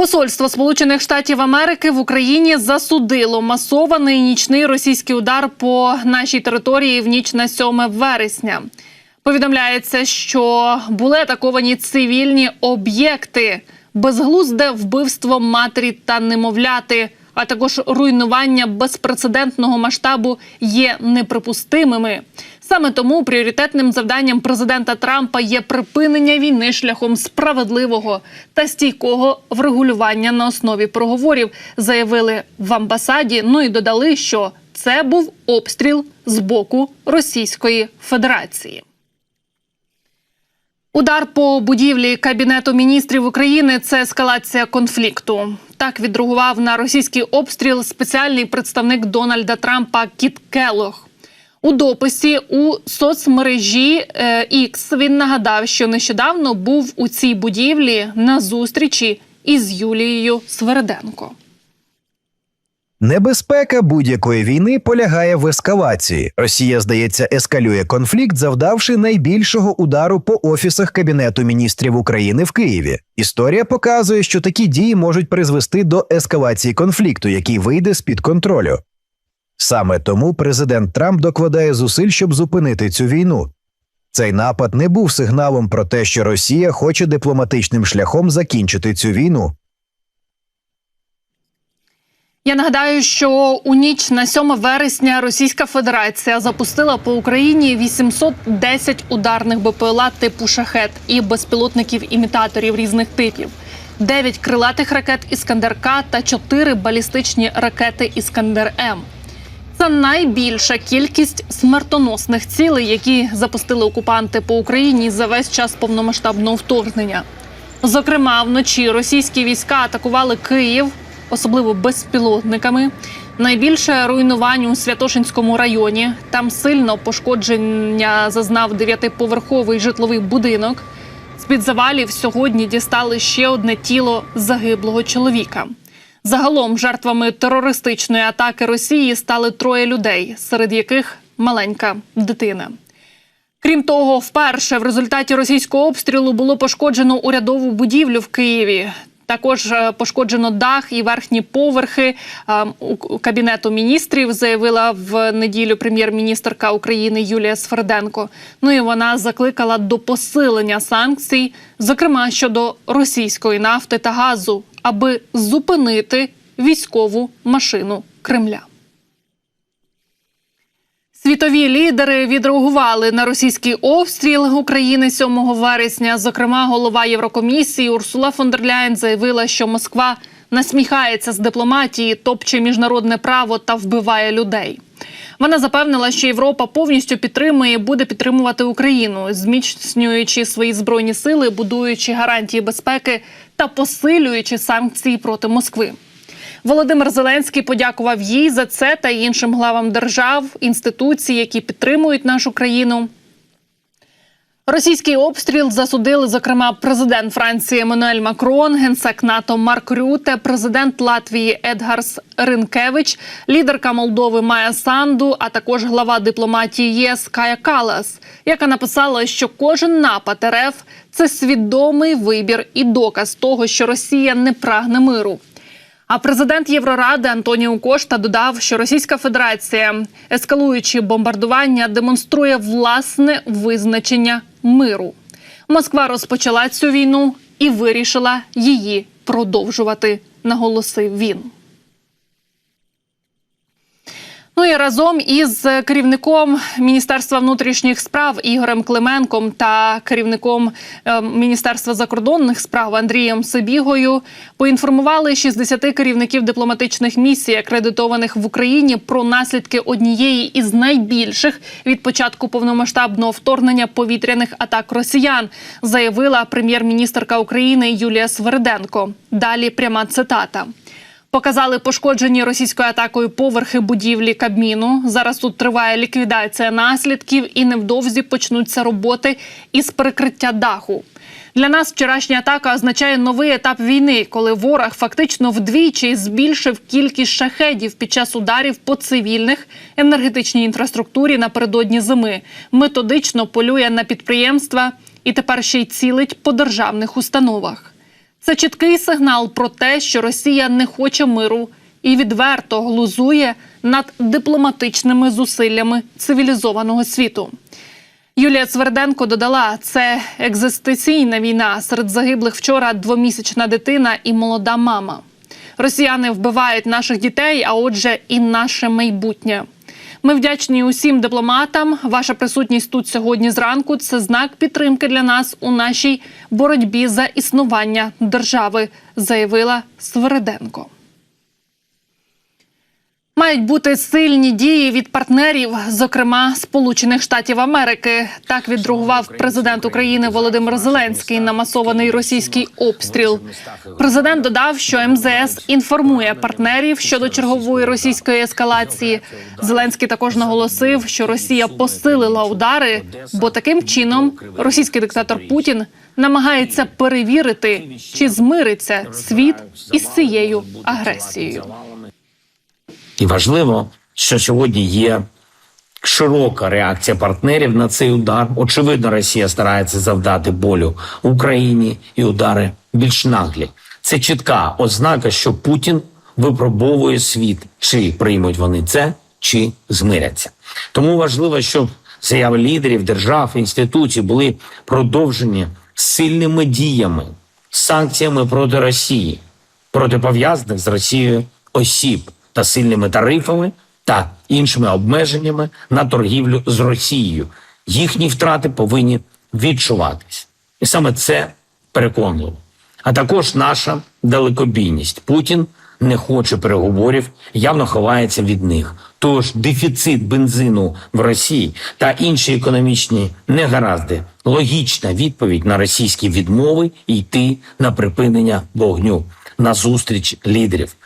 Посольство Сполучених Штатів Америки в Україні засудило масований нічний російський удар по нашій території в ніч на 7 вересня. Повідомляється, що були атаковані цивільні об'єкти, безглузде вбивство матері та немовляти, а також руйнування безпрецедентного масштабу є неприпустимими. Саме тому пріоритетним завданням президента Трампа є припинення війни шляхом справедливого та стійкого врегулювання на основі проговорів, заявили в амбасаді. Ну і додали, що це був обстріл з боку Російської Федерації. Удар по будівлі Кабінету міністрів України це ескалація конфлікту. Так відреагував на російський обстріл спеціальний представник Дональда Трампа Кіт Келох. У дописі у соцмережі е, X він нагадав, що нещодавно був у цій будівлі на зустрічі із Юлією Сверденко. Небезпека будь-якої війни полягає в ескалації. Росія, здається, ескалює конфлікт, завдавши найбільшого удару по офісах Кабінету міністрів України в Києві. Історія показує, що такі дії можуть призвести до ескалації конфлікту, який вийде з під контролю. Саме тому президент Трамп докладає зусиль, щоб зупинити цю війну. Цей напад не був сигналом про те, що Росія хоче дипломатичним шляхом закінчити цю війну. Я нагадаю, що у ніч на 7 вересня Російська Федерація запустила по Україні 810 ударних БПЛА типу шахет і безпілотників імітаторів різних типів, 9 крилатих ракет Іскандер-К та 4 балістичні ракети Іскандер М. Це найбільша кількість смертоносних цілей, які запустили окупанти по Україні за весь час повномасштабного вторгнення. Зокрема, вночі російські війська атакували Київ, особливо безпілотниками. Найбільше руйнувань у Святошинському районі. Там сильно пошкодження зазнав дев'ятиповерховий житловий будинок. З під завалів сьогодні дістали ще одне тіло загиблого чоловіка. Загалом жертвами терористичної атаки Росії стали троє людей, серед яких маленька дитина. Крім того, вперше в результаті російського обстрілу було пошкоджено урядову будівлю в Києві. Також е, пошкоджено дах і верхні поверхи е, у кабінету міністрів. Заявила в неділю прем'єр-міністрка України Юлія Сверденко. Ну і вона закликала до посилення санкцій, зокрема щодо російської нафти та газу, аби зупинити військову машину Кремля. Світові лідери відреагували на російський обстріл України 7 вересня. Зокрема, голова Єврокомісії Урсула фон дер Ляєн заявила, що Москва насміхається з дипломатії, топче міжнародне право та вбиває людей. Вона запевнила, що Європа повністю підтримує і буде підтримувати Україну, зміцнюючи свої збройні сили, будуючи гарантії безпеки та посилюючи санкції проти Москви. Володимир Зеленський подякував їй за це та іншим главам держав, інституцій, які підтримують нашу країну. Російський обстріл засудили, зокрема, президент Франції Еммануель Макрон, генсек НАТО Марк Рюте, президент Латвії Едгарс Ринкевич, лідерка Молдови Майя Санду, а також глава дипломатії ЄС Кая Калас, яка написала, що кожен напад РФ – це свідомий вибір і доказ того, що Росія не прагне миру. А президент Євроради Антоніо Кошта додав, що Російська Федерація, ескалуючи бомбардування, демонструє власне визначення миру. Москва розпочала цю війну і вирішила її продовжувати, наголосив він. Ну і разом із керівником Міністерства внутрішніх справ Ігорем Клименком та керівником е, Міністерства закордонних справ Андрієм Сибігою поінформували 60 керівників дипломатичних місій, акредитованих в Україні, про наслідки однієї із найбільших від початку повномасштабного вторгнення повітряних атак росіян, заявила прем'єр-міністрка України Юлія Сверденко. Далі пряма цитата. Показали пошкоджені російською атакою поверхи будівлі Кабміну. Зараз тут триває ліквідація наслідків, і невдовзі почнуться роботи із перекриття даху. Для нас вчорашня атака означає новий етап війни, коли ворог фактично вдвічі збільшив кількість шахедів під час ударів по цивільних енергетичній інфраструктурі напередодні зими. Методично полює на підприємства і тепер ще й цілить по державних установах. Це чіткий сигнал про те, що Росія не хоче миру і відверто глузує над дипломатичними зусиллями цивілізованого світу. Юлія Цверденко додала, це екзистенційна війна серед загиблих вчора двомісячна дитина і молода мама. Росіяни вбивають наших дітей, а отже, і наше майбутнє. Ми вдячні усім дипломатам. Ваша присутність тут сьогодні зранку це знак підтримки для нас у нашій боротьбі за існування держави, заявила Свериденко. Мають бути сильні дії від партнерів, зокрема Сполучених Штатів Америки. Так відреагував президент України Володимир Зеленський на масований російський обстріл. Президент додав, що МЗС інформує партнерів щодо чергової російської ескалації. Зеленський також наголосив, що Росія посилила удари, бо таким чином російський диктатор Путін намагається перевірити, чи змириться світ із цією агресією. І важливо, що сьогодні є широка реакція партнерів на цей удар. Очевидно, Росія старається завдати болю Україні і удари більш наглі. Це чітка ознака, що Путін випробовує світ, чи приймуть вони це, чи змиряться. Тому важливо, щоб заяви лідерів держав інституцій були продовжені сильними діями, санкціями проти Росії, проти пов'язаних з Росією осіб та сильними тарифами та іншими обмеженнями на торгівлю з Росією. Їхні втрати повинні відчуватись. І саме це переконливо. А також наша далекобійність. Путін не хоче переговорів, явно ховається від них. Тож дефіцит бензину в Росії та інші економічні негаразди логічна відповідь на російські відмови йти на припинення вогню на зустріч лідерів.